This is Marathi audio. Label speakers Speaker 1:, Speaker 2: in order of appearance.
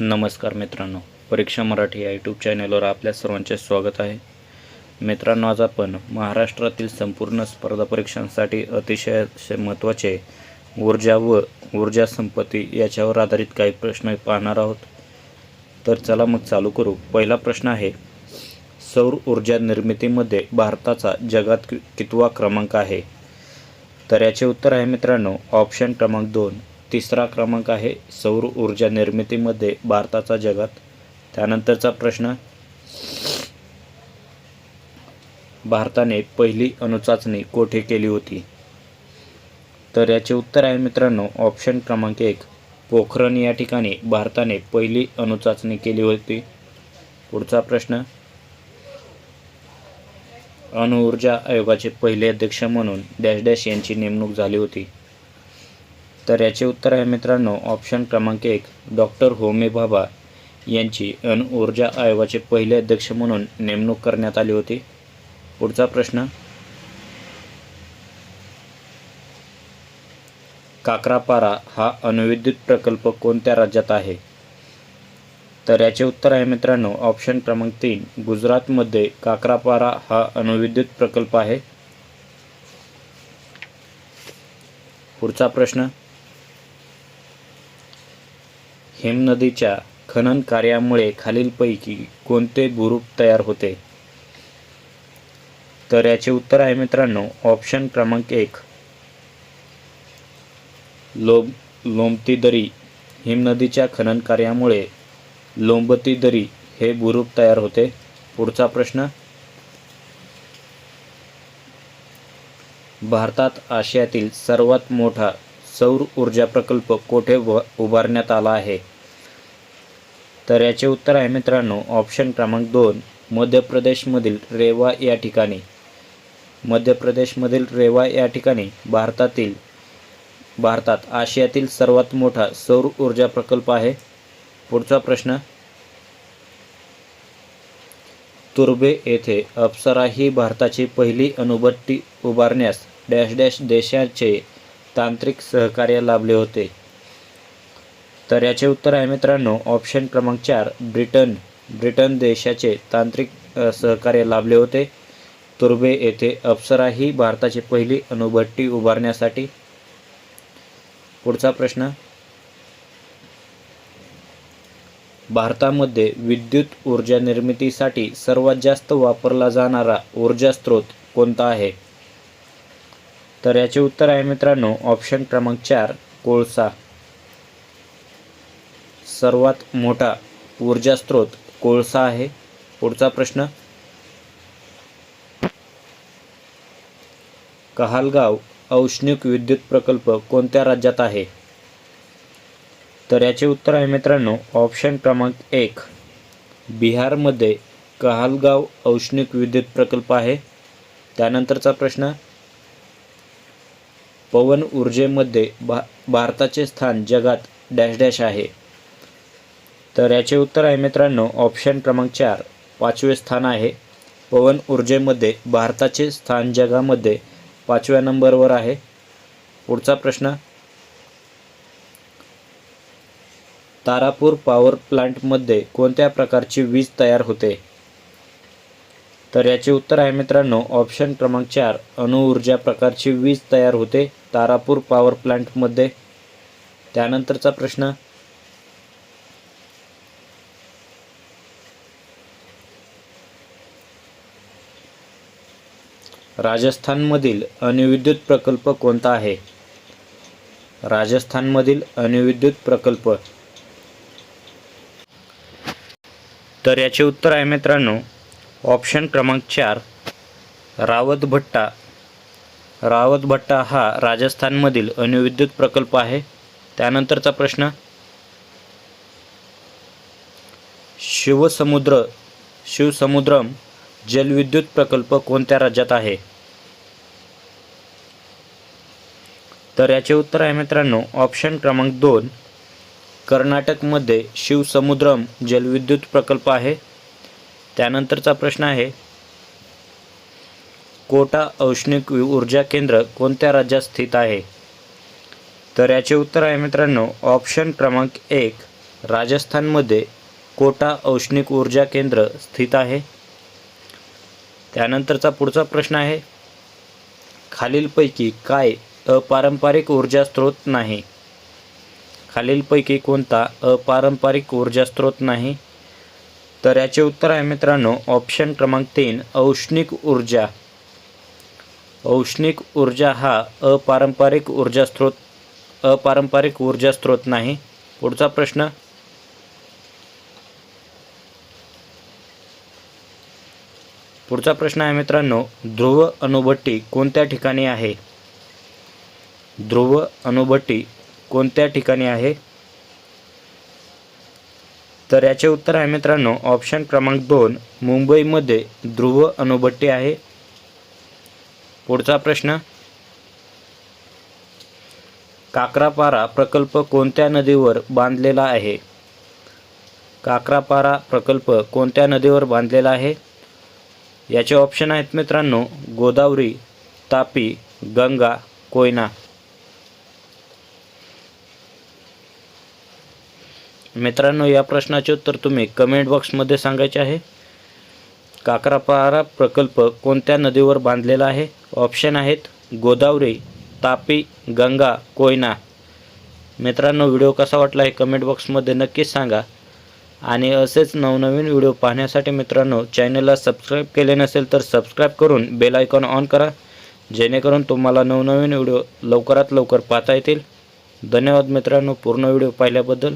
Speaker 1: नमस्कार मित्रांनो परीक्षा मराठी या यूट्यूब चॅनलवर आपल्या सर्वांचे स्वागत आहे. मित्रांनो आज आपण महाराष्ट्रातील संपूर्ण स्पर्धा परीक्षांसाठी अतिशय महत्त्वाचे ऊर्जा व ऊर्जा संपत्ती याच्यावर आधारित काही प्रश्न पाहणार आहोत. तर चला मग चालू करू. पहिला प्रश्न आहे सौर ऊर्जा निर्मितीमध्ये भारताचा जगात कितवा क्रमांक आहे? तर याचे उत्तर आहे मित्रांनो ऑप्शन क्रमांक दोन तिसरा क्रमांक आहे सौर ऊर्जा निर्मितीमध्ये भारताचा जगात. त्यानंतरचा प्रश्न भारताने पहिली अणुचाचणी कोठे केली होती? तर याचे उत्तर आहे मित्रांनो ऑप्शन क्रमांक एक पोखरण या ठिकाणी भारताने पहिली अणुचाचणी केली होती. पुढचा प्रश्न अणुऊर्जा आयोगाचे पहिले अध्यक्ष म्हणून डॅश डॅश यांची नेमणूक झाली होती. तर याचे उत्तर आहे मित्रांनो ऑप्शन क्रमांक एक डॉक्टर होमे भाभा यांची अणुऊर्जा आयोगाचे पहिले अध्यक्ष म्हणून नेमणूक करण्यात आली होती. पुढचा प्रश्न. काकरापारा हा अणुविद्युत प्रकल्प कोणत्या राज्यात आहे? तर याचे उत्तर आहे मित्रांनो ऑप्शन क्रमांक तीन गुजरातमध्ये काकरापारा हा अणुविद्युत प्रकल्प आहे. पुढचा प्रश्न. हिमनदीच्या खनन कार्यामुळे खालीलपैकी कोणते भूरूप तयार होते? तर याचे उत्तर आहे मित्रांनो ऑप्शन क्रमांक एक. लोब लोमती दरी हिमनदीच्या खनन कार्यामुळे लोंबती दरी हे भूरूप तयार होते. पुढचा प्रश्न. भारतात आशियातील सर्वात मोठा सौर ऊर्जा प्रकल्प कोठे व उभारण्यात आला आहे? तर याचे उत्तर आहे मित्रांनो ऑप्शन क्रमांक दोन मध्य प्रदेशमधील रेवा या ठिकाणी. मध्य प्रदेशमधील रेवा या ठिकाणी भारतातील भारतात आशियातील सर्वात मोठा सौर ऊर्जा प्रकल्प आहे. पुढचा प्रश्न तुर्बे येथे अप्सरा ही भारताची पहिली अणुभट्टी उभारण्यास डॅश डॅश देशाचे तांत्रिक सहकार्य लाभले होते. तर याचे उत्तर आहे मित्रांनो ऑप्शन क्रमांक चार ब्रिटन. ब्रिटन देशाचे तांत्रिक सहकार्य लाभले होते. तुर्बे येथे अप्सरा ही भारताची पहिली अणुभट्टी उभारण्यासाठी. पुढचा प्रश्न. भारतामध्ये विद्युत ऊर्जा निर्मितीसाठी सर्वात जास्त वापरला जाणारा ऊर्जा स्रोत कोणता आहे? तर याचे उत्तर आहे मित्रांनो ऑप्शन क्रमांक चार कोळसा. सर्वात मोठा ऊर्जा स्रोत कोळसा आहे. पुढचा प्रश्न. कहालगाव औष्णिक विद्युत प्रकल्प कोणत्या राज्यात आहे? तर याचे उत्तर आहे मित्रांनो ऑप्शन क्रमांक एक बिहारमध्ये कहालगाव औष्णिक विद्युत प्रकल्प आहे. त्यानंतरचा प्रश्न. पवन ऊर्जेमध्ये भा भारताचे स्थान जगात डॅश डॅश आहे. तर याचे उत्तर आहे मित्रांनो ऑप्शन क्रमांक चार पाचवे स्थान आहे. पवन ऊर्जेमध्ये भारताचे स्थान जगामध्ये पाचव्या नंबरवर आहे. पुढचा प्रश्न. तारापूर पॉवर प्लांटमध्ये कोणत्या प्रकारची वीज तयार होते? तर याचे उत्तर आहे मित्रांनो ऑप्शन क्रमांक चार अणुऊर्जा प्रकारची वीज तयार होते तारापूर पॉवर प्लांटमध्ये त्यानंतरचा प्रश्न. राजस्थानमधील अणुविद्युत प्रकल्प कोणता आहे? राजस्थानमधील अणुविद्युत प्रकल्प. तर याचे उत्तर आहे मित्रांनो ऑप्शन क्रमांक चार रावत भट्टा. रावत भट्टा हा राजस्थानमधील अणुविद्युत प्रकल्प आहे. त्यानंतरचा प्रश्न शिवसमुद्र शिवसमुद्रम जलविद्युत प्रकल्प कोणत्या राज्यात आहे? तर याचे उत्तर आहे मित्रांनो ऑप्शन क्रमांक दोन कर्नाटकमध्ये शिवसमुद्रम जलविद्युत प्रकल्प आहे. त्यानंतरचा प्रश्न आहे कोटा औष्णिक ऊर्जा केंद्र कोणत्या राज्यात स्थित आहे? तर याचे उत्तर आहे मित्रांनो ऑप्शन क्रमांक एक राजस्थानमध्ये कोटा औष्णिक ऊर्जा केंद्र स्थित आहे. त्यानंतरचा पुढचा प्रश्न आहे खालीलपैकी काय अपारंपरिक ऊर्जा स्रोत नाही? खालीलपैकी कोणता अपारंपरिक ऊर्जा स्रोत नाही? तर याचे उत्तर आहे मित्रांनो ऑप्शन क्रमांक तीन औष्णिक ऊर्जा. औष्णिक ऊर्जा हा अपारंपरिक ऊर्जा स्रोत अपारंपरिक ऊर्जा स्रोत नाही. पुढचा प्रश्न. पुढचा प्रश्न आहे मित्रांनो ध्रुव अणुभट्टी कोणत्या ठिकाणी आहे? ध्रुव अणुभट्टी कोणत्या ठिकाणी आहे? तर याचे उत्तर आहे मित्रांनो ऑप्शन क्रमांक दोन मुंबईमध्ये ध्रुव अणुभट्टी आहे. पुढचा प्रश्न काकरापारा प्रकल्प कोणत्या नदीवर बांधलेला आहे? काकरापारा प्रकल्प कोणत्या नदीवर बांधलेला आहे? याचे ऑप्शन आहेत मित्रांनो गोदावरी तापी गंगा कोयना. मित्रांनो या प्रश्नाचे उत्तर तुम्ही कमेंट बॉक्समध्ये सांगायचे आहे. काकरापारा प्रकल्प कोणत्या नदीवर बांधलेला आहे? ऑप्शन आहेत गोदावरी तापी गंगा कोयना. मित्रांनो व्हिडिओ कसा वाटला हे कमेंट बॉक्समध्ये नक्कीच सांगा. आणि असेच नवनवीन व्हिडिओ पाहण्यासाठी मित्रांनो चॅनलला सबस्क्राईब केले नसेल तर सबस्क्राईब करून बेल आयकॉन ऑन करा. जेणेकरून तुम्हाला नवनवीन व्हिडिओ लवकरात लवकर पाहता येतील. धन्यवाद मित्रांनो पूर्ण व्हिडिओ पाहिल्याबद्दल.